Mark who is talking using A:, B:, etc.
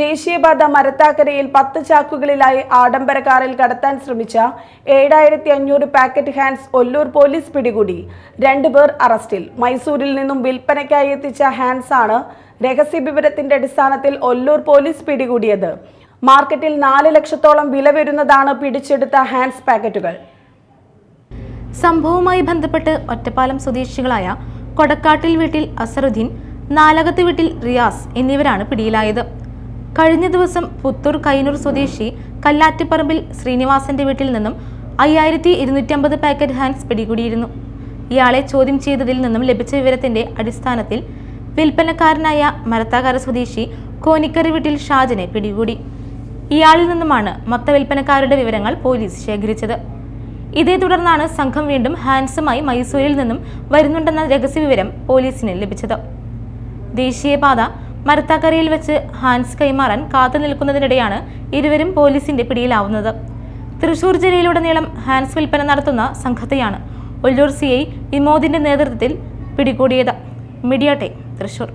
A: ദേശീയപാത മരത്താക്കരയിൽ പത്ത് ചാക്കുകളിലായി ആഡംബര കാറിൽ കടത്താൻ ശ്രമിച്ച ഏഴായിരത്തി അഞ്ഞൂറ് പാക്കറ്റ് ഹാൻഡ്സ് ഒല്ലൂർ പോലീസ് പിടികൂടി. രണ്ടുപേർ അറസ്റ്റിൽ. മൈസൂരിൽ നിന്നും വിൽപ്പനയ്ക്കായി എത്തിച്ച ഹാൻഡ്സ് ആണ് രഹസ്യ വിവരത്തിന്റെ അടിസ്ഥാനത്തിൽ ഒല്ലൂർ പോലീസ് പിടികൂടിയത്. മാർക്കറ്റിൽ നാല് ലക്ഷത്തോളം വില വരുന്നതാണ് പിടിച്ചെടുത്ത ഹാൻഡ്സ് പാക്കറ്റുകൾ.
B: സംഭവവുമായി ബന്ധപ്പെട്ട് ഒറ്റപ്പാലം സ്വദേശികളായ കൊടക്കാട്ടിൽ വീട്ടിൽ അസറുദ്ദീൻ നാലകത്ത് വീട്ടിൽ റിയാസ് എന്നിവരാണ് പിടിയിലായത്. കഴിഞ്ഞ ദിവസം പുത്തൂർ കൈനൂർ സ്വദേശി കല്ലാറ്റുപറമ്പിൽ ശ്രീനിവാസന്റെ വീട്ടിൽ നിന്നും അയ്യായിരത്തി ഇരുന്നൂറ്റമ്പത് പാക്കറ്റ് ഹാൻഡ്സ് പിടികൂടിയിരുന്നു. ഇയാളെ ചോദ്യം ചെയ്തതിൽ നിന്നും ലഭിച്ച വിവരത്തിന്റെ അടിസ്ഥാനത്തിൽ വിൽപ്പനക്കാരനായ മരത്താകാര സ്വദേശി കോനിക്കറി വീട്ടിൽ ഷാജനെ പിടികൂടി. ഇയാളിൽ നിന്നുമാണ് മൊത്ത വിൽപ്പനക്കാരുടെ വിവരങ്ങൾ പോലീസ് ശേഖരിച്ചത്. ഇതേ തുടർന്നാണ് സംഘം വീണ്ടും ഹാൻസുമായി മൈസൂരിൽ നിന്നും വരുന്നുണ്ടെന്ന രഹസ്യവിവരം പോലീസിന് ലഭിച്ചത്. ദേശീയപാത മരത്താക്കരയിൽ വെച്ച് ഹാൻസ് കൈമാറാൻ കാത്തു നിൽക്കുന്നതിനിടെയാണ് ഇരുവരും പോലീസിന്റെ പിടിയിലാവുന്നത്. തൃശൂർ ജില്ലയിലുടനീളം ഹാൻസ് വിൽപ്പന നടത്തുന്ന സംഘത്തെയാണ് ഒല്ലൂർ സി ഐ വിമോദിന്റെ നേതൃത്വത്തിൽ പിടികൂടിയത്. Media time Thrissur.